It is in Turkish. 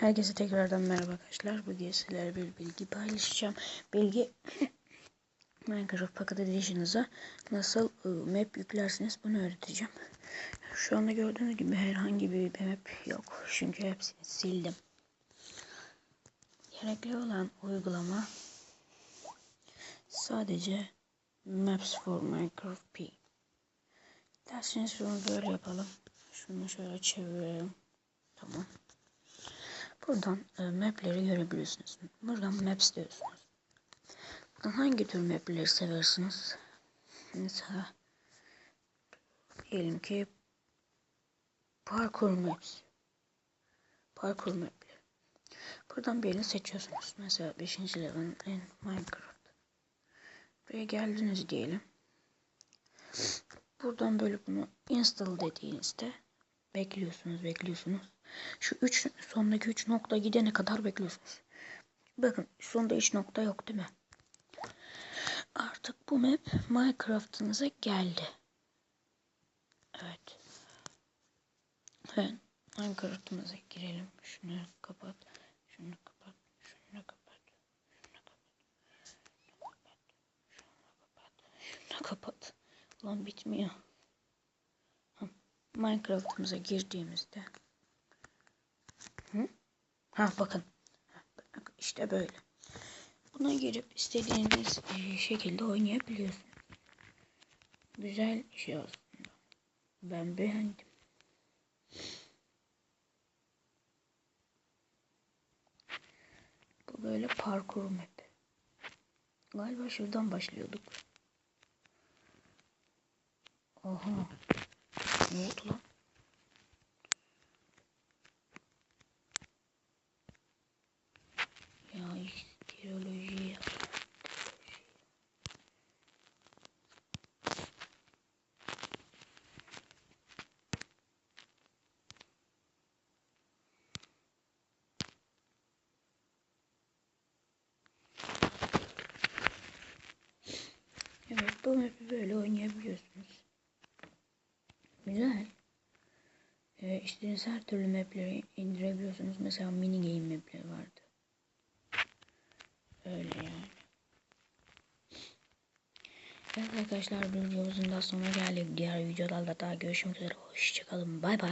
Herkese tekrardan merhaba arkadaşlar. Bugün sizlerle bir bilgi paylaşacağım. Bilgi Minecraft Pocket Edition'ınıza nasıl e, map yüklersiniz bunu öğreteceğim. Şu anda gördüğünüz gibi herhangi bir map yok. Çünkü hepsini sildim. Gerekli olan uygulama sadece Maps for Minecraft P. Derseniz şunu böyle yapalım. Şunu şöyle çevirelim. Buradan e, mapleri görebiliyorsunuz. Buradan maps diyorsunuz. Buradan hangi tür mapleri seversiniz? Mesela diyelim ki parkur maps. Parkur mapleri. Buradan birini seçiyorsunuz. Mesela 5. level en Minecraft. Buraya geldiniz diyelim. Buradan böyle bunu install dediğinizde bekliyorsunuz, bekliyorsunuz. Şu üç sondaki üç nokta gidene kadar bekliyorsunuz. Bakın sonda hiç nokta yok değil mi? Artık bu map Minecraft'ınıza geldi. Evet. Evet. Minecraft'ımıza girelim. Şunu kapat. Şunu kapat. Şunu kapat. Şunu kapat. Şunu kapat. Şunu kapat. Şunu kapat. Ulan bitmiyor. Minecraft'ımıza girdiğimizde? Ha bakın. İşte böyle. Buna girip istediğiniz e, şekilde oynayabiliyorsunuz. Güzel şey aslında. Ben beğendim. Bu böyle parkur map. Galiba şuradan başlıyorduk. Oha. Ne oldu lan? Evet bu map'i böyle oynayabiliyorsunuz. Güzel. Ee, istediğiniz her türlü map'leri indirebiliyorsunuz. Mesela mini game map'leri vardı. Öyle yani. Evet arkadaşlar videomuzun daha sonuna geldik. Diğer videolarda daha görüşmek üzere. Hoşçakalın. Bay bay.